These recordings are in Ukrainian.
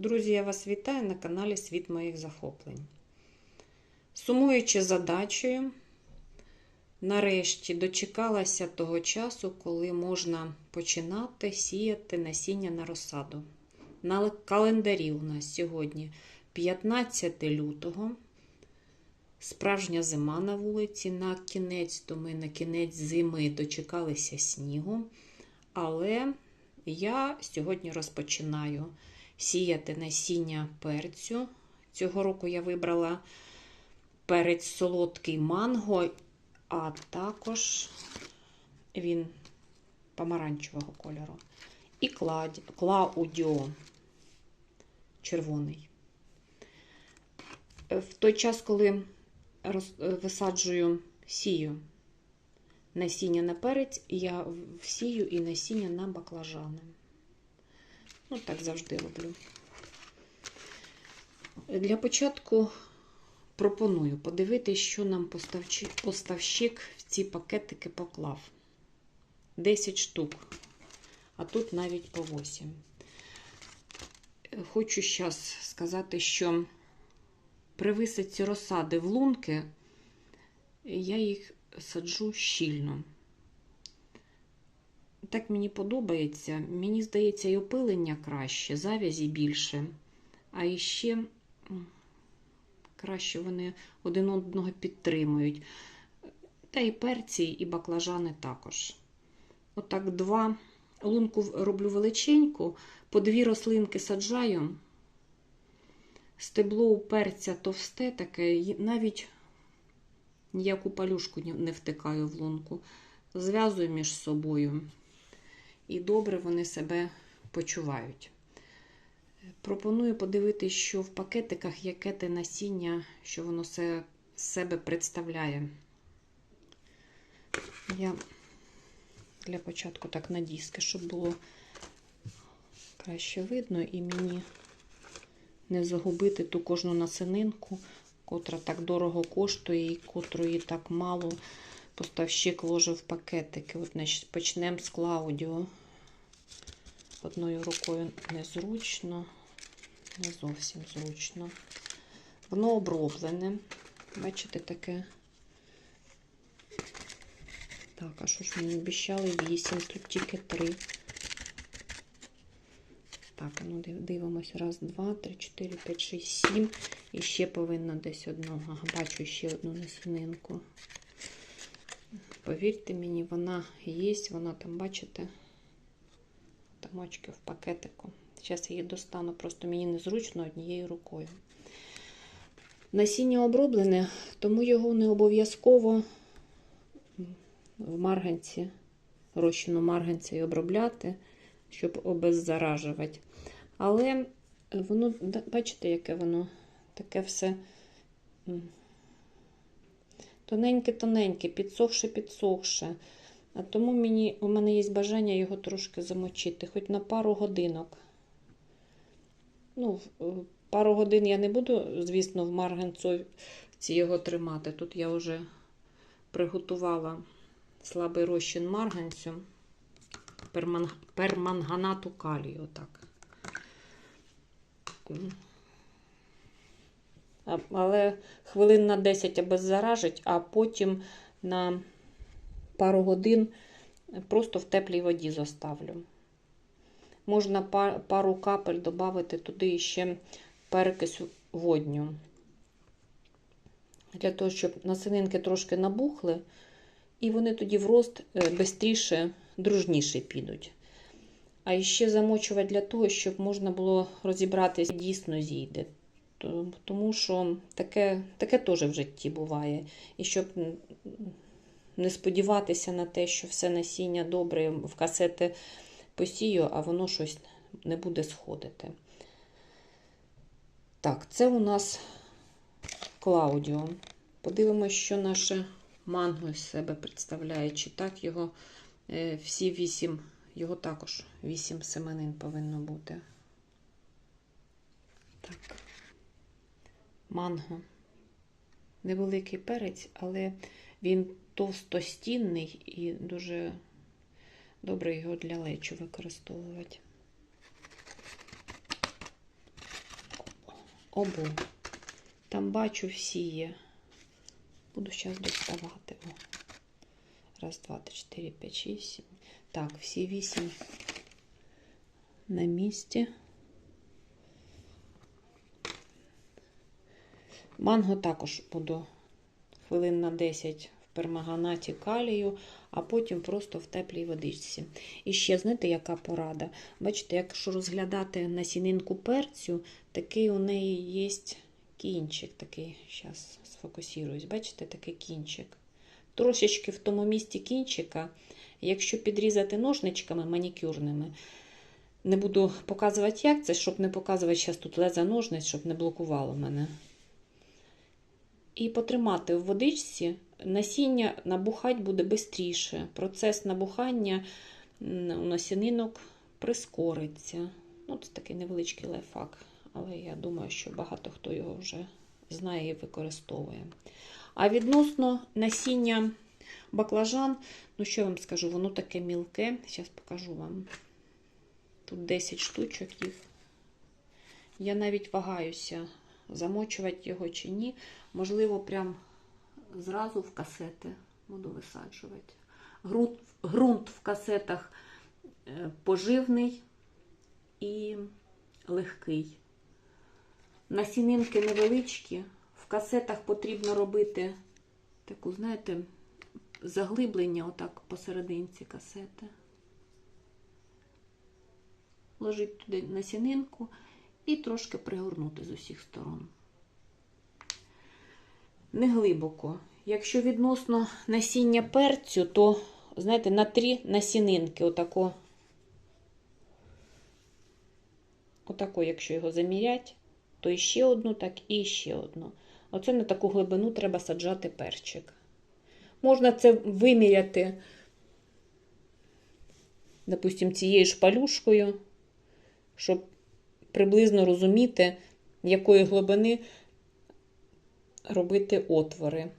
Друзі, я вас вітаю на каналі Світ моїх захоплень. Сумуючи за дачею, нарешті дочекалася того часу, коли можна починати сіяти насіння на розсаду. На календарі у нас сьогодні 15 лютого. Справжня зима на вулиці. На кінець, то ми на кінець зими дочекалися снігу. Але я сьогодні розпочинаю сіяти насіння перцю. Цього року я вибрала перець солодкий манго, а також він помаранчевого кольору. І клаудіо червоний. В той час, коли висаджую сію насіння на перець, я всію і насіння на баклажани. Ну, так завжди роблю. Для початку пропоную подивитися, що нам поставщик в ці пакетики поклав. 10 штук, а тут навіть по 8. Хочу зараз сказати, що при висадці розсади в лунки я їх саджу щільно. Так мені подобається. Мені здається, і опилення краще, завязі більше. А іще краще вони один одного підтримують. Та і перці, і баклажани також. Отак, два. Лунку роблю величеньку, по дві рослинки саджаю. Стебло у перця товсте таке, навіть ніяку палюшку не втикаю в лунку. Зв'язую між собою. І добре вони себе почувають. Пропоную подивитися, що в пакетиках яке те насіння, що воно з себе представляє. Я для початку так на диски, щоб було краще видно, і мені не загубити ту кожну насининку, котра так дорого коштує, і котрої так мало поставщик вложив в пакетики. От почнемо з Клаудіо. Одною рукою незручно, не зовсім зручно. Воно оброблене. Бачите, таке. Так, а що ж мені обіцяли? 8, тут тільки 3. Так, ну дивимося. Раз, два, три, чотири, п'ять, шість, сім. І ще повинно десь одного. Бачу ще одну несунинку. Повірте мені, вона є, вона там, бачите, тамочки в пакетику. Зараз її достану, просто мені незручно однією рукою. Насіння оброблене, тому його не обов'язково в марганці, розчину марганця і обробляти, щоб обеззаражувати. Але воно, бачите, яке воно таке все тоненьке-тоненьке, підсохше-підсохше. А тому мені, у мене є бажання його трошки замочити, хоч на пару годинок. Ну, пару годин я не буду, звісно, в марганцовці його тримати. Тут я вже приготувала слабий розчин марганцю, перманганату калію. Отак. Але хвилин на 10 обеззаражить, а потім на пару годин просто в теплій воді заставлю. Можна пару капель додати туди ще перекись водню. Для того, щоб насининки трошки набухли, і вони тоді в рост швидше, дружніше підуть. А ще замочувати для того, щоб можна було розібратися, дійсно зійде. Тому що таке таке теж в житті буває. І щоб не сподіватися на те, що все насіння добре в касети посію, а воно щось не буде сходити. Так, це у нас Клаудіо. Подивимося, що наше манго з себе представляє. Чи так його е, всі вісім, його також вісім семенин повинно бути. Так, манго. Невеликий перець, але він товстостінний і дуже добре його для лечу використовувати. обу. Там бачу всі є. Буду зараз доставати. О. Раз, два, три, чотири, п'ять, шість, сім. Так, всі вісім на місці. Манго також буду хвилин на 10 в пермаганаті калію, а потім просто в теплій водичці. І ще, знаєте, яка порада? Бачите, якщо розглядати насінинку перцю, такий у неї є кінчик. Такий, зараз сфокусуюсь, бачите, такий кінчик. Трошечки в тому місці кінчика, якщо підрізати ножничками манікюрними, не буду показувати, як це, щоб не показувати зараз тут леза ножниць, щоб не блокувало мене. І потримати в водичці, насіння набухати буде швидше. Процес набухання у насінинок прискориться. Ну, це такий невеличкий лайфхак, але я думаю, що багато хто його вже знає і використовує. А відносно насіння баклажан, ну що я вам скажу, воно таке мілке. Зараз покажу вам. Тут 10 штучок їх. Я навіть вагаюся, замочувати його чи ні. Можливо, прям зразу в касети буду висаджувати. Грунт, грунт в касетах е, поживний і легкий. Насінинки невеличкі. В касетах потрібно робити таку, знаєте, заглиблення отак посерединці касети. Ложити туди насінинку і трошки пригорнути з усіх сторон. Не глибоко. Якщо відносно насіння перцю, то, знаєте, на три насінинки, отако, отако, якщо його замірять, то іще одну, так і ще одну. Оце на таку глибину треба саджати перчик. Можна це виміряти, допустимо, цією шпалюшкою, щоб приблизно розуміти, якої глибини робити отвори.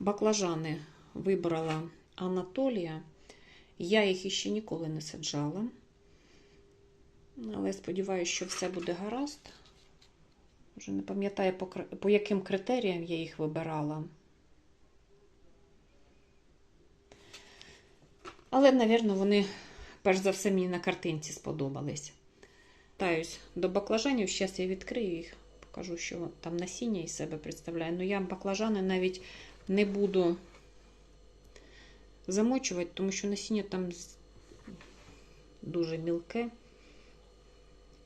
Баклажани вибрала Анатолія. Я їх іще ніколи не саджала. Але сподіваюся, що все буде гаразд. Вже не пам'ятаю, по, яким критеріям я їх вибирала. Але, напевно, вони, перш за все, мені на картинці сподобались. Таюсь до баклажанів. Зараз я відкрию їх, покажу, що там насіння із себе представляє. Ну, я баклажани навіть не буду замочувати, тому що насіння там дуже мілке.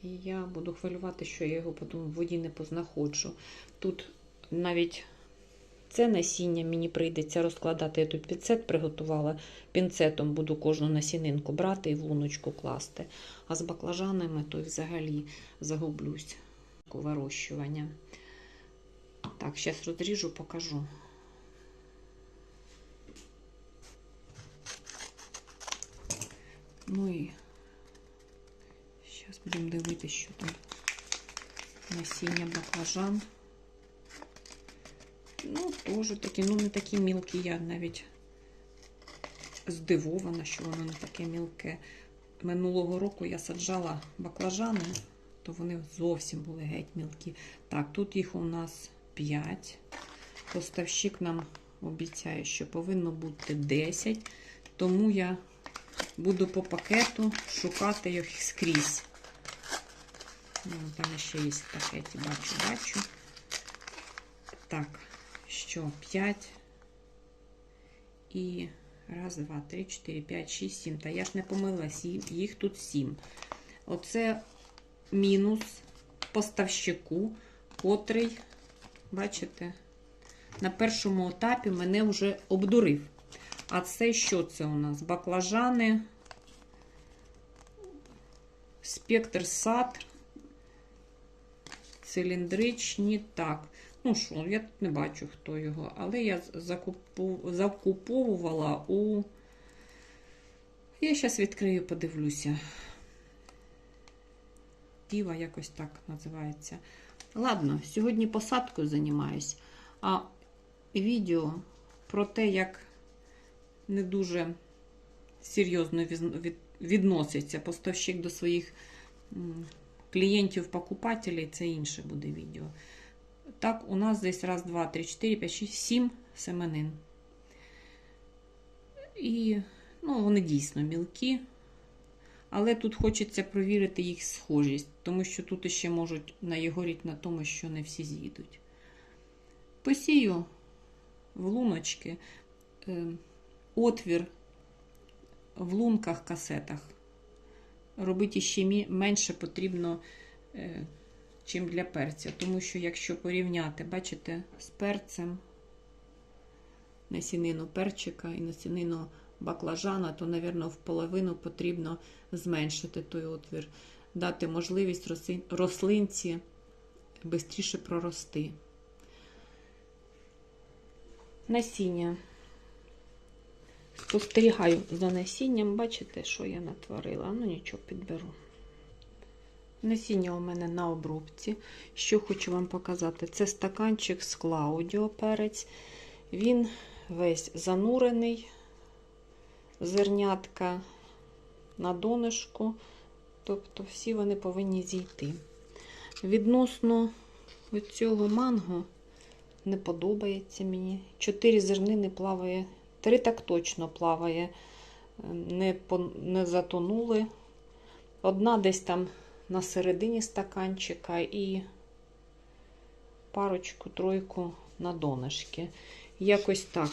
І я буду хвилювати, що я його потім в воді не познаходжу. Тут навіть це насіння мені прийдеться розкладати. Я тут пінцет приготувала. Пінцетом буду кожну насінинку брати і в луночку класти. А з баклажанами то взагалі загублюсь вирощування. Так, зараз розріжу, покажу. Ну і зараз будемо дивитися, що там насіння баклажан. Ну, теж такі, ну не такі мілкі, я навіть здивована, що воно не таке мілке. Минулого року я саджала баклажани, то вони зовсім були геть мілкі. Так, тут їх у нас 5. Поставщик нам обіцяє, що повинно бути 10. Тому я буду по пакету шукати їх скрізь. Ну, там ще є пакеті, бачу, бачу. Так, що 5 і раз, два, три, чотири, п'ять, шість, сім. Та я ж не помилась, їх тут сім. Оце мінус поставщику, котрий, бачите, на першому етапі мене вже обдурив. А це що це у нас? Баклажани, спектр сад, циліндричні. Так. Ну що, я тут не бачу, хто його, але я закупу... закуповувала у. Я зараз відкрию, подивлюся. Діва якось так називається. Ладно, сьогодні посадкою займаюсь, а відео про те, як не дуже серйозно відноситься поставщик до своїх м, клієнтів, покупателів, це інше буде відео. Так, у нас десь раз, два, три, чотири, п'ять, шість, сім семенин. І ну, вони дійсно мілкі. Але тут хочеться провірити їх схожість, тому що тут ще можуть наєгоріти на тому, що не всі з'їдуть. Посію в луночки е, отвір в лунках касетах. Робити ще менше потрібно, е, чим для перця. Тому що, якщо порівняти, бачите, з перцем насінину перчика і насінину баклажана, то, мабуть, в половину потрібно зменшити той отвір, дати можливість рослинці швидше прорости. Насіння. Спостерігаю за насінням, бачите, що я натворила. Ну нічого підберу. Насіння у мене на обробці. Що хочу вам показати, це стаканчик з Клаудіо перець. Він весь занурений, зернятка на донышку. Тобто всі вони повинні зійти. Відносно цього манго не подобається мені. Чотири зернини плаває, три так точно плаває, не, по- не затонули. Одна десь там на середині стаканчика і парочку, тройку на донышки. Якось так.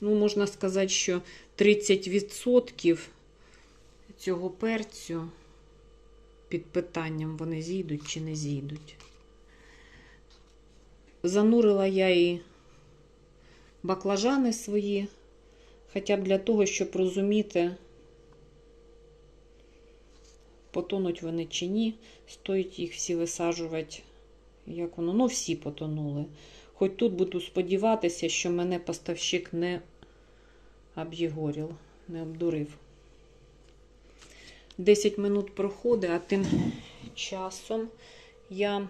Ну, можна сказати, що 30% цього перцю під питанням, вони зійдуть чи не зійдуть. Занурила я і баклажани свої, хоча б для того, щоб розуміти, потонуть вони чи ні. Стоїть їх всі висаджувати, як воно. Ну, всі потонули. Хоч тут буду сподіватися, що мене поставщик не об'єгорів, не обдурив. 10 минут проходить, а тим часом я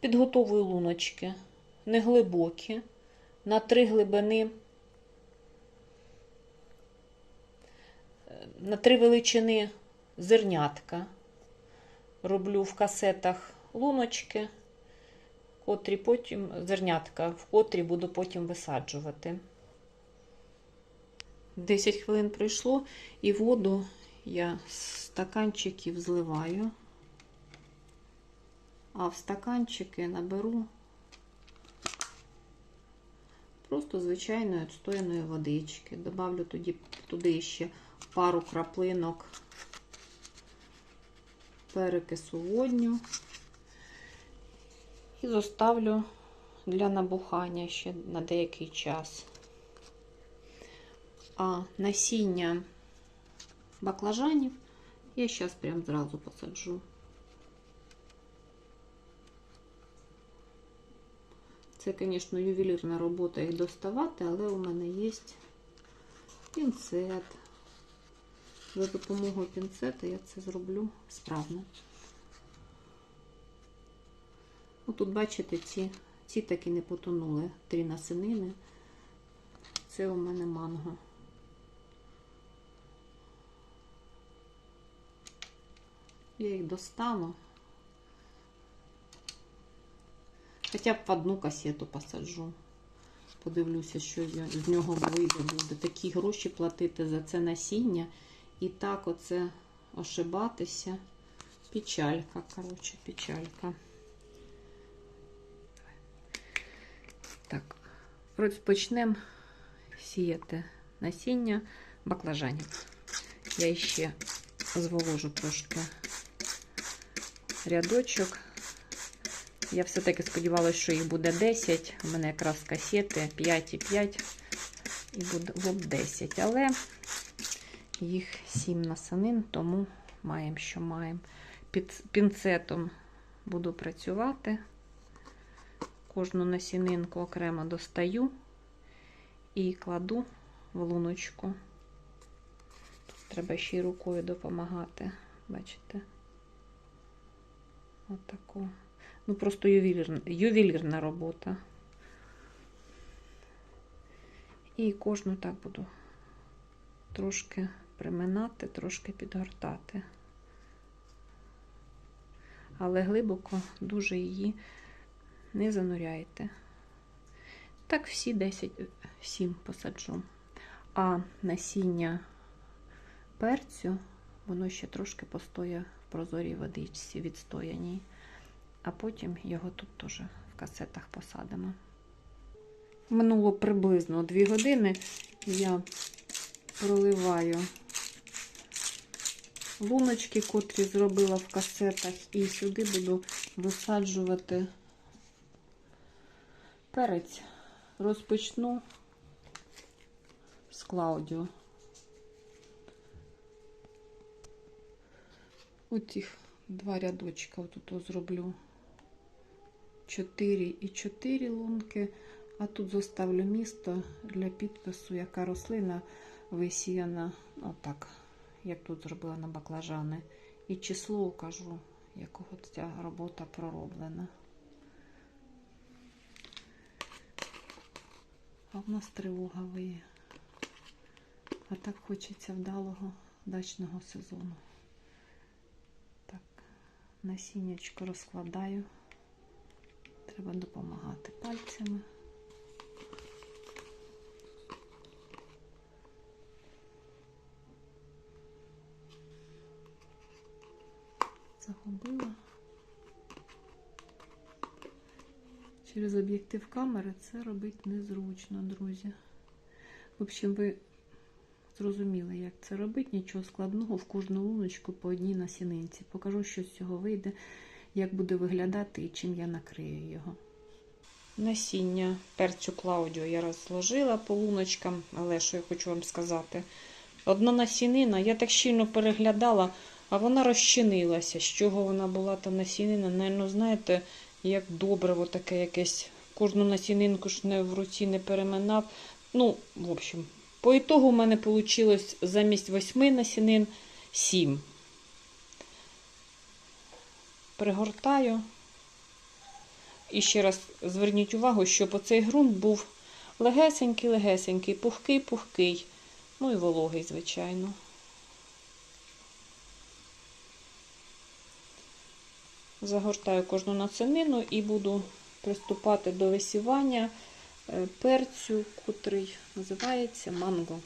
підготовую луночки неглибокі, на три глибини, на три величини зернятка. Роблю в касетах луночки, котрі потім зернятка, в котрі буду потім висаджувати. 10 хвилин пройшло, і воду я з стаканчиків зливаю, а в стаканчики наберу просто звичайної відстояної водички. Добавлю тоді туди ще пару краплинок перекису водню і зоставлю для набухання ще на деякий час. А насіння баклажанів я зараз прям зразу посаджу. Це, звісно, ювелірна робота їх доставати, але у мене є пінцет. За допомогою пінцета я це зроблю справно. Ну, тут, бачите, ці, ці таки не потонули. Три насинини. Це у мене манго. Я їх достану. Хоча б в одну касету посаджу. Подивлюся, що з нього вийде буде. Такі гроші платити за це насіння. І так оце ошибатися. Печалька, коротше, печалька. Так, розпочнемо сіяти насіння баклажанів. Я ще зволожу трошки рядочок. Я все-таки сподівалася, що їх буде 10. У мене якраз касети 5 і 5 і буде в 10. Але їх 7 насанин, тому маємо, що маємо. Під пінцетом буду працювати. Кожну насінинку окремо достаю і кладу в луночку. Треба ще й рукою допомагати. Бачите? Отаку. Ну, просто ювелірна, ювелірна робота. І кожну так буду трошки приминати, трошки підгортати. Але глибоко дуже її не зануряйте. Так, всі 10, 7 посаджу. А насіння перцю, воно ще трошки постоє в прозорій водичці відстояній. А потім його тут теж в касетах посадимо. Минуло приблизно 2 години. Я проливаю луночки, котрі зробила в касетах, і сюди буду висаджувати перець. Розпочну з Клаудіо. Оцих два рядочка отут зроблю 4 і 4 лунки, а тут заставлю місто для підпису, яка рослина висіяна, отак, як тут зробила на баклажани. І число укажу, якого ця робота пророблена. А в нас тривога виє. А так хочеться вдалого дачного сезону. Так, насіннячко розкладаю. Треба допомагати пальцями. Загубила. Через об'єктив камери це робити незручно, друзі. В общем, ви зрозуміли, як це робити. Нічого складного в кожну луночку по одній насінинці. Покажу, що з цього вийде, як буде виглядати і чим я накрию його. Насіння перцю Клаудіо я розложила по луночкам, але що я хочу вам сказати. Одна насінина, я так щільно переглядала, а вона розчинилася. З чого вона була та насінина? Наверно, знаєте, як добре, таке якесь. Кожну насінинку ж не в руці не переминав. Ну, в общем, по ітогу в мене вийшло замість восьми насінин сім. Пригортаю. І ще раз зверніть увагу, щоб оцей ґрунт був легесенький-легесенький, пухкий-пухкий. Ну і вологий, звичайно. Загортаю кожну насінину і буду приступати до висівання е, перцю, котрий називається манго.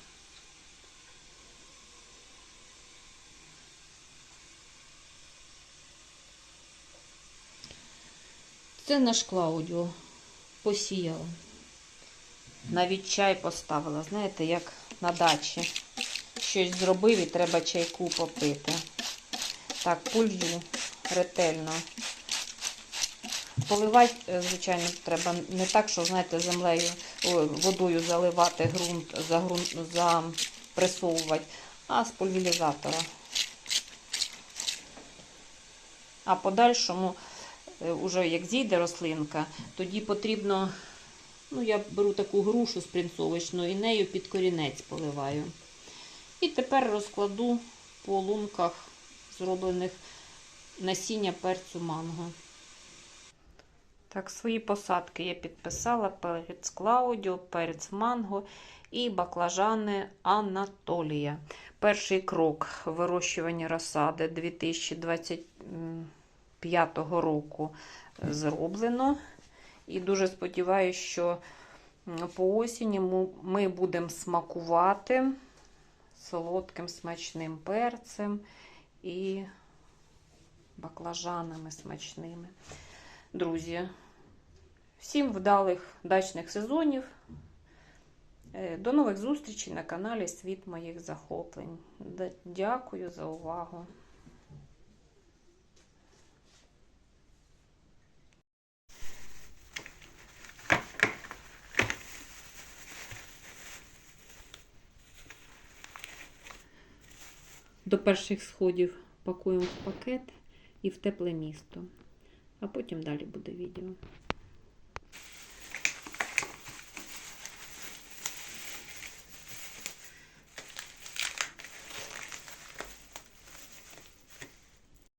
Це наш Клаудіо посіяла. Навіть чай поставила, знаєте, як на дачі. Щось зробив і треба чайку попити. Так, полью ретельно. Поливати, е, звичайно, треба не так, що, знаєте, землею, водою заливати ґрунт, за ґрунт, запресовувати, а з пульверизатора. А подальшому, уже як зійде рослинка, тоді потрібно, ну, я беру таку грушу спринцовочну і нею під корінець поливаю. І тепер розкладу по лунках зроблених насіння перцю манго. Так, свої посадки я підписала перець Клаудіо, перець манго і баклажани Анатолія. Перший крок вирощування розсади 2025 року зроблено. І дуже сподіваюся, що по осені ми будемо смакувати солодким смачним перцем і баклажанами смачними. Друзі, всім вдалих дачних сезонів. Е, До нових зустрічей на каналі Світ моїх захоплень. Дякую за увагу. До перших сходів пакуємо в пакет і в тепле місто. А потім далі буде відео.